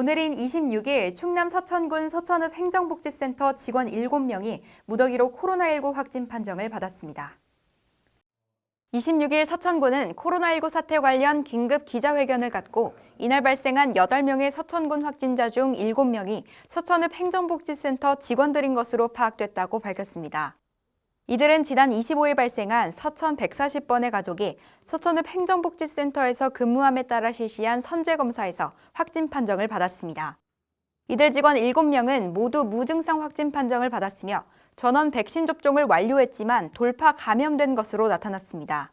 오늘인 26일 충남 서천군 서천읍 행정복지센터 직원 7명이 무더기로 코로나19 확진 판정을 받았습니다. 26일 서천군은 코로나19 사태 관련 긴급 기자회견을 갖고 이날 발생한 8명의 서천군 확진자 중 7명이 서천읍 행정복지센터 직원들인 것으로 파악됐다고 밝혔습니다. 이들은 지난 25일 발생한 서천 140번의 가족이 서천읍 행정복지센터에서 근무함에 따라 실시한 선제검사에서 확진 판정을 받았습니다. 이들 직원 7명은 모두 무증상 확진 판정을 받았으며 전원 백신 접종을 완료했지만 돌파 감염된 것으로 나타났습니다.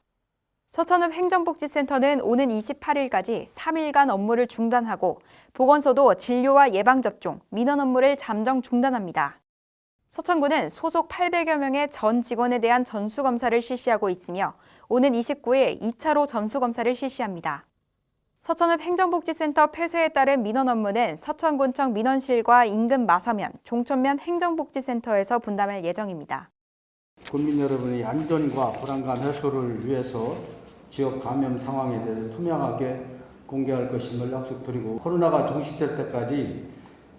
서천읍 행정복지센터는 오는 28일까지 3일간 업무를 중단하고 보건소도 진료와 예방접종, 민원 업무를 잠정 중단합니다. 서천구는 소속 800여 명의 전 직원에 대한 전수검사를 실시하고 있으며 오는 29일 2차로 전수검사를 실시합니다. 서천읍 행정복지센터 폐쇄에 따른 민원 업무는 서천군청 민원실과 인근 마서면, 종천면 행정복지센터에서 분담할 예정입니다. 국민 여러분의 안전과 불안감 해소를 위해서 지역 감염 상황에 대해서 투명하게 공개할 것임을 약속드리고 코로나가 종식될 때까지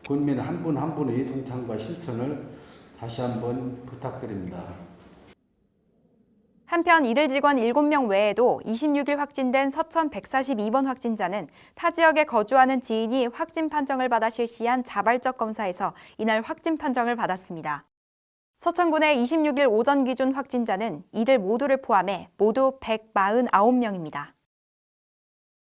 국민 한 분한 분의 동참과 실천을 다시 한번 부탁드립니다. 한편 이들 직원 7명 외에도 26일 확진된 서천 142번 확진자는 타 지역에 거주하는 지인이 확진 판정을 받아 실시한 자발적 검사에서 이날 확진 판정을 받았습니다. 서천군의 26일 오전 기준 확진자는 이들 모두를 포함해 모두 149명입니다.